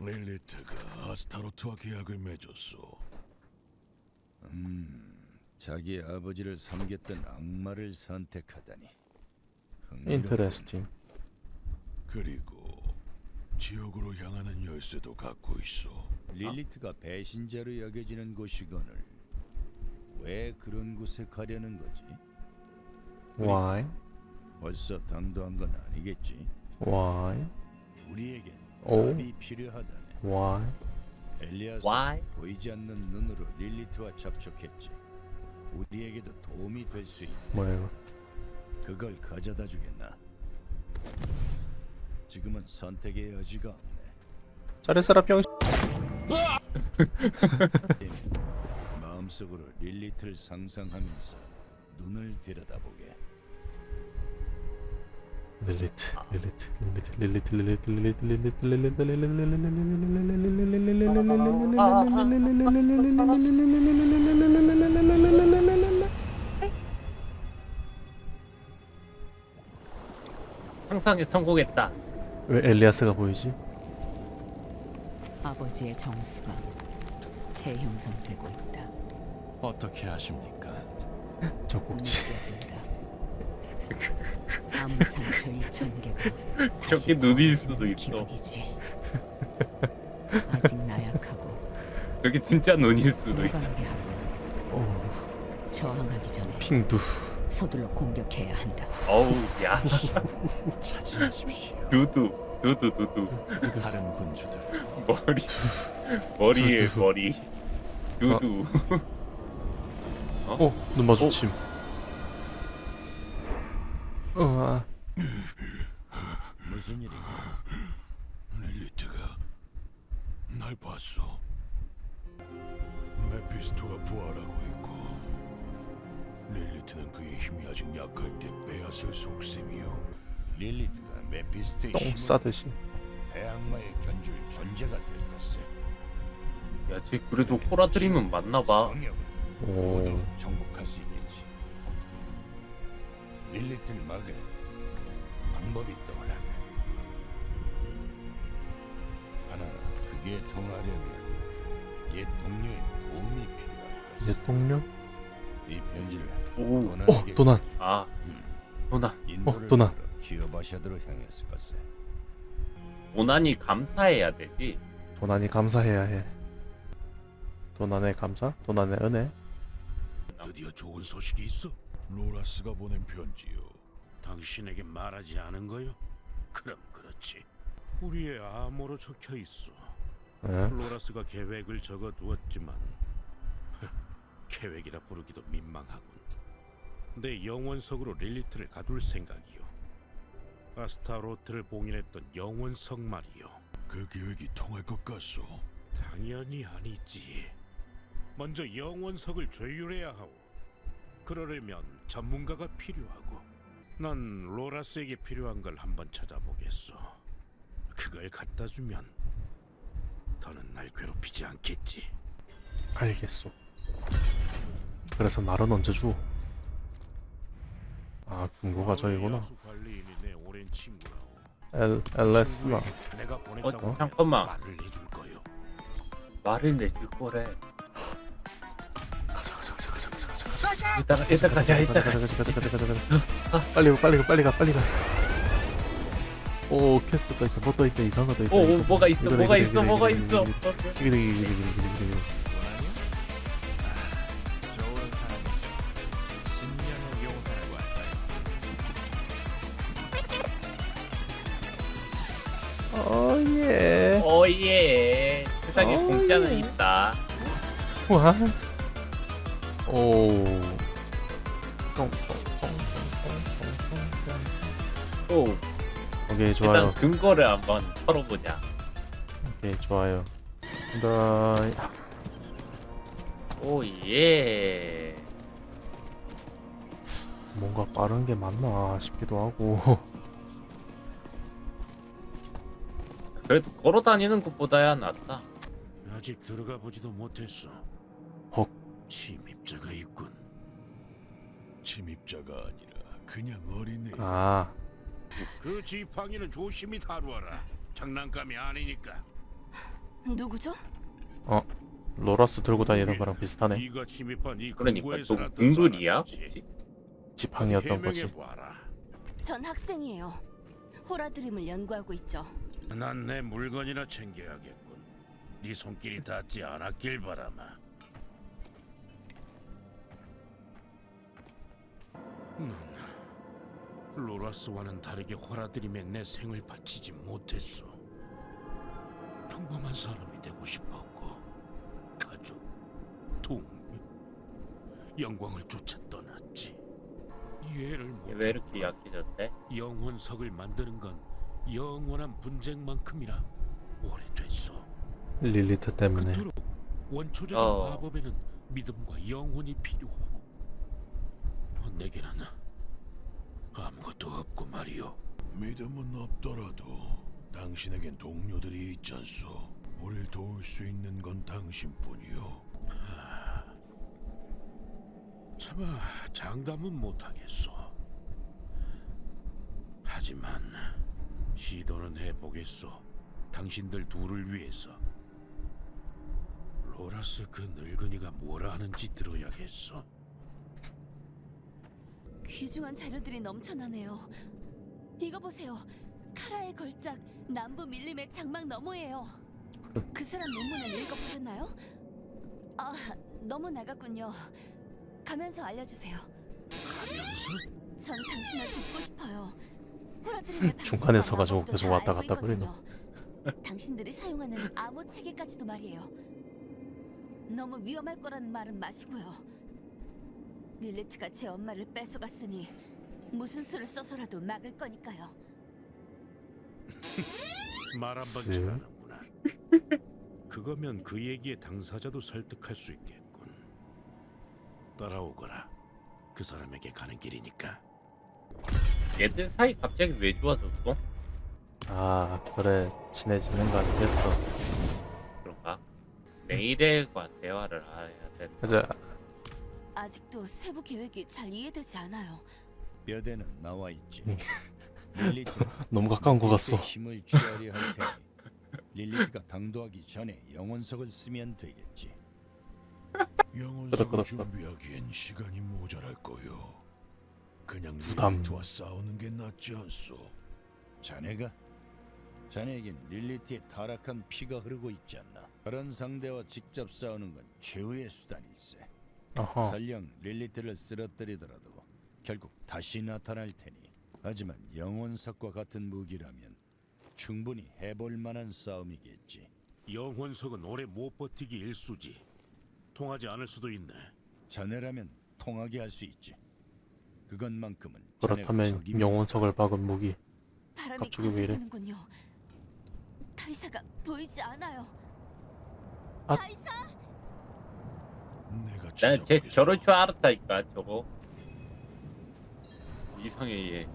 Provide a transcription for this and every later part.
릴리트가 아스타로트와 계약을 맺었소. 자기 아버지를 섬겼던 악마를 선택하다니. 흥미롭군. 인터레스팅. 그리고 지옥으로 향하는 열쇠도 갖고 있어. 릴리트가 배신자로 여겨지는 곳이거늘 왜 그런 곳에 가려는 거지? Why? 벌써 당도한 건 아니겠지? Why? 우리에겐 오. 답이 필요하다네. Why? 엘리아스 Why? 보이지 않는 눈으로 릴리트와 접촉했지. 우리에게도 도움이 될 수 있다. 뭐야 이거? 그걸 가져다 주겠나? 지금은 선택의 여지가 없네. 짜레스라 병. 마음속으로 릴리트를 상상하면서 눈을 들여다보게. 릴리트, 릴리트, 릴리트, 릴리트, 릴리트, 릴리트, 릴리트, 릴리트. 상상에 성공했다. 왜 엘리아스가 보이지? 아버지의 정수가 재형성되고 있다. 어떻게 하십니까? 젖꼭지. 느껴진다. 아무 상처 2천 개가 저게 눈일 수도 있어. 기분이지. 아직 나약하고 저게 진짜 눈일 수도 있어. 어, 저항하기 전에 핑두. 서둘러 공격해야 한다. 어우, 야. 차지하십시오. 두두, 두두, 두두. 다른 군주들 머리, 머리에 두두. 머리. 두두. 어, 눈 마주침. 어, 아, 무슨 일인가? 릴리트가 날 봤어. 메피스토가 부활하고 있고 릴리트는 그의 힘이 아직 약할 때 빼앗을 속셈이요. 릴리트가 메피스토의 똥 힘으로 싸듯이. 대악마의 견줄 존재가 될 것을. 야, 쟤 그래도 호라드리면 맞나봐. 성역을 오, 모두 정복할 수 있겠지. 릴리트를 막을 방법이 떠올랐네. 하나, 그게 통하려면 옛 동료의 도움이 필요할 것이. 옛 동료? 이 편지를 오, 어, 도난. 아, 도나. 인도를 도난. 걸어 기어바샤드로 향했을 것을. 도난이 감사해야 되지. 도난이 감사해야 해. 도난의 감사? 도난의 은혜? 드디어 좋은 소식이 있어. 로라스가 보낸 편지요. 당신에게 말하지 않은 거요? 그럼 그렇지. 우리의 암호로 적혀 있어. 예? 로라스가 계획을 적어두었지만 계획이라 부르기도 민망하군. 내 영원석으로 릴리트를 가둘 생각이요. 아스타로트를 봉인했던 영원석 말이요. 그 계획이 통할 것 같소. 당연히 아니지. 먼저 영원석을 조율해야 하오. 그러려면 전문가가 필요하고. 난 로라스에게 필요한 걸 한번 찾아보겠어. 그걸 갖다 주면 더는 날 괴롭히지 않겠지. 알겠소. 그래서 말은 언제 주? 아, 금고가 저이구나. 관리인이 내 오랜 친구라오. 엘, 엘레스나. 내가 보냈다고 어, 잠깐만. 말을 해줄 거요. 말을 내줄 거래. 이따가, 이따가 가자, 이따가. 가자, 가자, 가자, 가자, 가자, 가자. 빨리, 가, 빨리 가, 빨리 가, 빨리 가. 오, 캐스트 떠 있다, 뭐떠 있다, 이상한 거떠 있다. 오, 오, 이거. 뭐가 있어, 이거다, 뭐가 이거다, 있어, 이거다, 뭐가 이거다, 있어. 이거다, 이거다. 이거다, 이거다, 이거다, 이거다, 이거다, 이거다. 좋은 사람이죠. 신명의 용사라고 할까요? 어, 예. 오예. 세상에 어, 공짜는 예. 있다. 와. 오. 오, 오케이, 좋아요. 일단 근거를 한번 털어보자. 오케이, 좋아요. 간다. 오예. 뭔가 빠른 게 맞나 싶기도 하고. 그래도 걸어 다니는 것보다야 낫다. 아직 들어가 보지도 못했어. 헉. 침입자가 있군. 침입자가 아니라 그냥 어린애. 아, 그 지팡이는 조심히 다루어라. 장난감이 아니니까. 누구죠? 어 로라스 들고 다니던 거랑 비슷하네 네가 침입한 이 그러니까 금고에 또 공돌이야? 사람이지. 혹시? 지팡이였던 거지 해명해봐라. 전 학생이에요. 호라드림을 연구하고 있죠. 난 내 물건이나 챙겨야겠군. 네 손길이 닿지 않았길 바라마. 넌 로라스와는 다르게 호라드림에 내 생을 바치지 못했어. 평범한 사람이 되고 싶었고 가족, 동료, 영광을 쫓아 떠났지. 이해를 못. 왜 이렇게 약해졌대? 영혼석을 만드는 건 영원한 분쟁만큼이나 오래됐어. 릴리트 때문에 그토록 원초적인 어. 마법에는 믿음과 영혼이 필요하고 어, 내게는 아무것도 없고 말이오. 믿음은 없더라도 당신에겐 동료들이 있잖소. 우릴 도울 수 있는 건 당신뿐이요. 차마 장담은 못하겠소. 하지만 시도는 해보겠소. 당신들 둘을 위해서. 로라스 그 늙은이가 뭐라 하는지 들어야겠어. 귀중한 자료들이 넘쳐나네요. 이거 보세요. 카라의 걸작 남부 밀림의 장막 너머예요. 그 사람 논문을 읽어보셨나요? 아, 너무 나갔군요. 가면서 알려주세요. 전 당신을 돕고 싶어요. 호라드림의 중간에 방식과 서가지고 마법도 계속 다 왔다 알고 갔다 그러네. 있거든요. 당신들이 사용하는 암호 체계까지도 말이에요. 너무 위험할 거라는 말은 마시고요. 릴리트가 제 엄마를 뺏어갔으니 무슨 수를 써서라도 막을 거니까요. 말 한 번 쎄. 잘하는구나. 그거면 그 얘기에 당사자도 설득할 수 있겠군. 따라오거라. 그 사람에게 가는 길이니까. 얘들 사이 갑자기 왜 좋아졌어? 아 그래 친해지는 거 아니겠어 그런가? 메이델과 대화를 해야 돼. 그래서 아직도 세부 계획이 잘 이해되지 않아요. 뼈대는 나와 있지. 음. 릴리트 너무 가까운 거 같어 힘을 취하려 할 테니 릴리트가 당도하기 전에 영혼석을 쓰면 되겠지. 영혼석을 끄덕끄덕. 준비하기엔 시간이 모자랄 거요. 그냥 부담. 릴리트와 싸우는 게 낫지 않소. 자네가? 자네에겐 릴리트의 타락한 피가 흐르고 있지 않나? 그런 상대와 직접 싸우는 건 최후의 수단일세. 어허 설령 릴리트를 쓰러뜨리더라도 결국 다시 나타날 테니. 하지만 영혼석과 같은 무기라면 충분히 해볼 만한 싸움이겠지. 영혼석은 오래 못 버티기 일수지. 통하지 않을 수도 있네. 자네라면 통하게 할 수 있지. 그것만큼은 자네가 그렇다면 적임이 영혼석을 박은 무기 바람이 갑자기 왜 이래? 거세지는군요. 타이사가 보이지 않아요. 아. 타이사! 내가 난쟤 찾아보겠소. 저럴 줄 알았다니까 저거. 이상해 얘.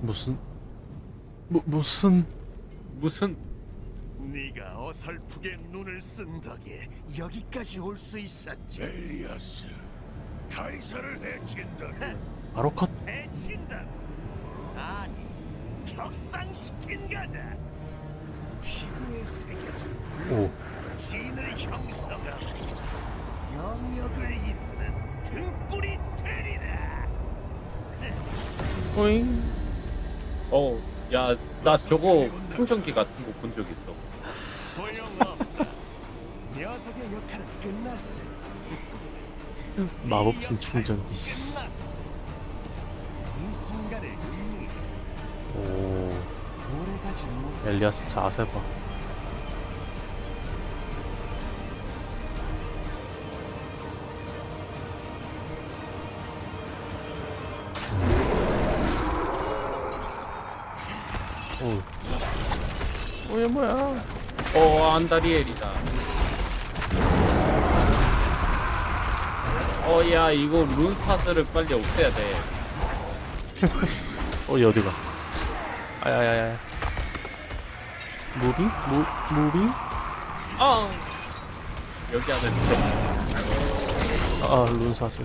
무슨 무, 무슨 무슨 네가 어설프게 눈을 쓴 덕에 여기까지 올 수 있었지. 엘리아스, 타이사를 해친다니. 바로 컷 해친다. 아니, 격상시킨 거다. 피부에 새겨진 오 진을 형성하고 영역을 잇는 등불이 되리라. 오잉 어, 야, 나 저거 충전기 같은 거 본 적 있어. 소용없다. 녀석의 역할은 끝났어. 충전기 씨. 끝났다. 이 순간을 의미 오. 엘리아스 자세 봐 오. 오, 얘 뭐야? 어, 안다리엘이다. 어, 야, 이거 룬스타스를 빨리 없애야 돼. 어, 얘 어디가? 아야야야. 무빙? 무, 무빙? 아! 여기 안에 들어. 아, 룬사슬.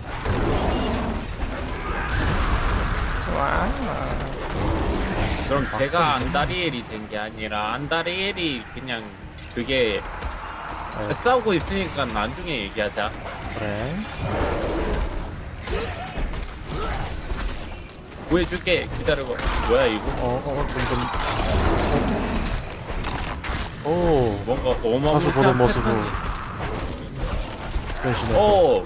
와. 그럼 아, 제가 안다리엘이 된 게 아니라 안다리엘이 그냥 그게 네. 싸우고 있으니까 나중에 얘기하자. 그래. 구해줄게. 기다려봐. 뭐야 이거? 어, 어, 좀, 좀. 어. 오, 뭔가 사수 어마무시한 보는 모습으로. 변신해. 오.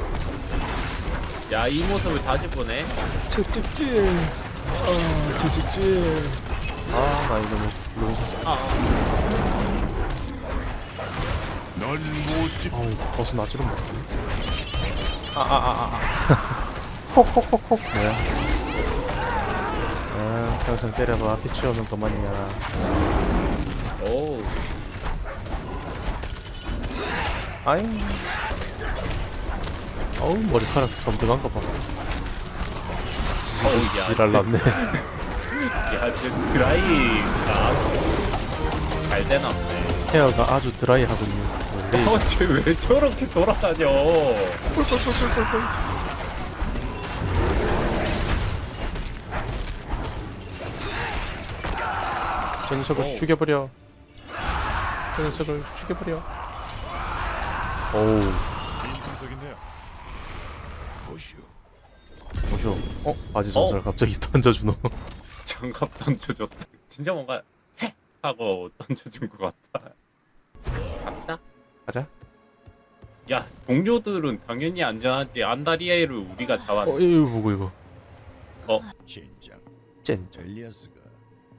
야이 모습을 다시 보네. 찌찌찌. 어, 찌찌찌. 아, 나 이거 뭐, 너무 아, 넌못 집. 아우, 벗은 아지를 못하네. 아, 아, 아, 아. 혹혹혹혹. 뭐야? 아, 평생 때려봐. 피치 오면 그만이야. 오. 아잉. 어우, 머리카락 섬뜩한 거 봐. 어우, 야. 지랄 났네. 야, 저 드라이가 잘 되나 보네. 헤어가 아주 드라이하군요. 원래 어, 쟤왜 저렇게 돌아다녀? 저 녀석을 오. 죽여버려. 저 녀석을 죽여버려. 오우, 인상적인데요. 보시오. 보쇼. 어? 바지 전설 갑자기 던져주노. 장갑 던져줬다. 진짜 뭔가 해 하고 던져준 것 같다. 간다? 가자. 야, 동료들은 당연히 안전하지. 안다리아를 우리가 잡았네. 어, 이거 보고 이거. 젠장. 젠장. 젤리아스가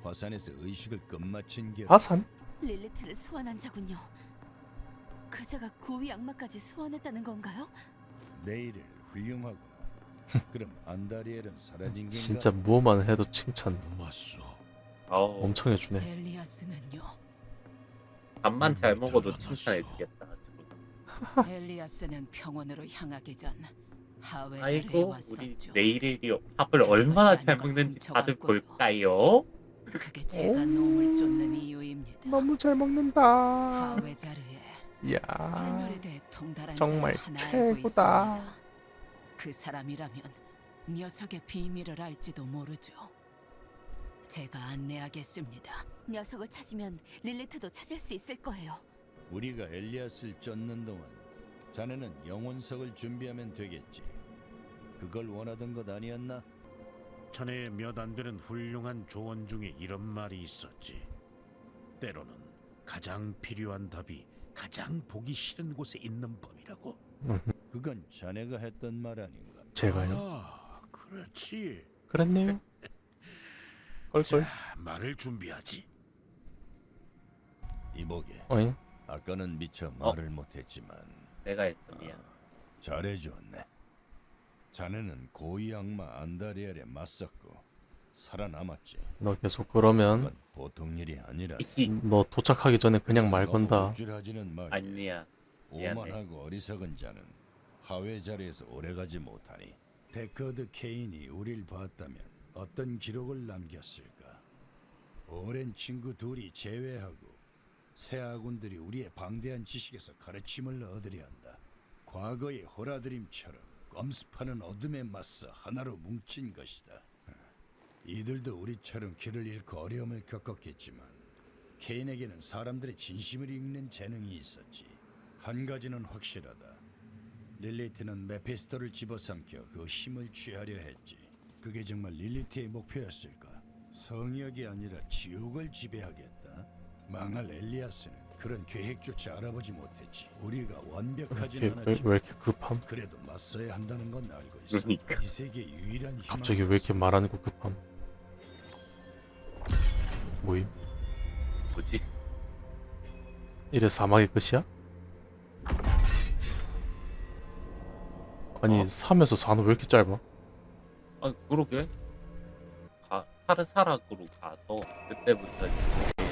화산에서 의식을 끝마친 게 하산? 릴리트를 소환한 자군요. 그자가 고위 악마까지 소환했다는 건가요? 내일을 훌륭하구나. 그럼 안다리엘은 사라진 게 진짜 뭐만 해도 칭찬 맞소. 어우, 엄청 해주네. 엘리아스는요. 밥만 잘 먹어도. 칭찬해주겠다. 엘리아스는 평원으로 향하기 전 하웨자르에 아이고, 왔었죠. 우리 내일이요. 밥을 얼마나 잘 먹는지 다들. 볼까요? 그게 제가 놈을 쫓는 이유입니다. 너무 잘 먹는다. 하웨자르에 이야. 불멸에 대해 통달한 정말 하나 알고 최고다. 있습니다. 그 사람이라면 녀석의 비밀을 알지도 모르죠. 제가 안내하겠습니다. 녀석을 찾으면 릴리트도 찾을 수 있을 거예요. 우리가 엘리아스를 쫓는 동안 자네는 영혼석을 준비하면 되겠지. 그걸 원하던 것 아니었나? 자네의 몇 안 되는 훌륭한 조언 중에 이런 말이 있었지. 때로는 가장 필요한 답이 가장 보기 싫은 곳에 있는 법이라고. 그건 자네가 했던 말 아닌가? 제가요? 아, 그렇지. 그랬네요. 껄껄. 자, 말을 준비하지. 이보게. 어잉? 아까는 미처 말을 못했지만 내가 했어, 미안. 잘해주었네. 자네는 고위 악마 안다리엘에 맞섰고 살아남았지. 너 계속 그러면 그건 보통 일이 아니라. 너 도착하기 전에 그냥 말 건다. 우쭐하지는 말이야. 아니야. 미안해. 오만하고 어리석은 자는 하회 자리에서 오래가지 못하니 데커드 케인이 우릴 봤다면 어떤 기록을 남겼을까? 오랜 친구 둘이 제외하고 새 아군들이 우리의 방대한 지식에서 가르침을 얻으려 한다. 과거의 호라드림처럼 엄습하는 어둠에 맞서 하나로 뭉친 것이다. 이들도 우리처럼 길을 잃고 어려움을 겪었겠지만 케인에게는 사람들의 진심을 읽는 재능이 있었지. 한 가지는 확실하다. 릴리트는 메피스토를 집어삼켜 그 힘을 취하려 했지. 그게 정말 릴리트의 목표였을까? 성역이 아니라 지옥을 지배하겠다. 망할 엘리아스는 그런 계획조차 알아보지 못했지. 우리가 왜, 완벽하진 이렇게- 왜, 않았지만 왜 이렇게 급함? 그래도 맞서야 한다는 건 알고 있어. 그러니까. 이 세계 유일한 희망. 갑자기 왜 이렇게 말하는 거 급함? 뭐임? 뭐지? 이래 사막의 끝이야? 아니 어? 3에서 4는 왜 이렇게 짧아? 아, 그러게. 가, 파르사락으로 가서 그때부터 이제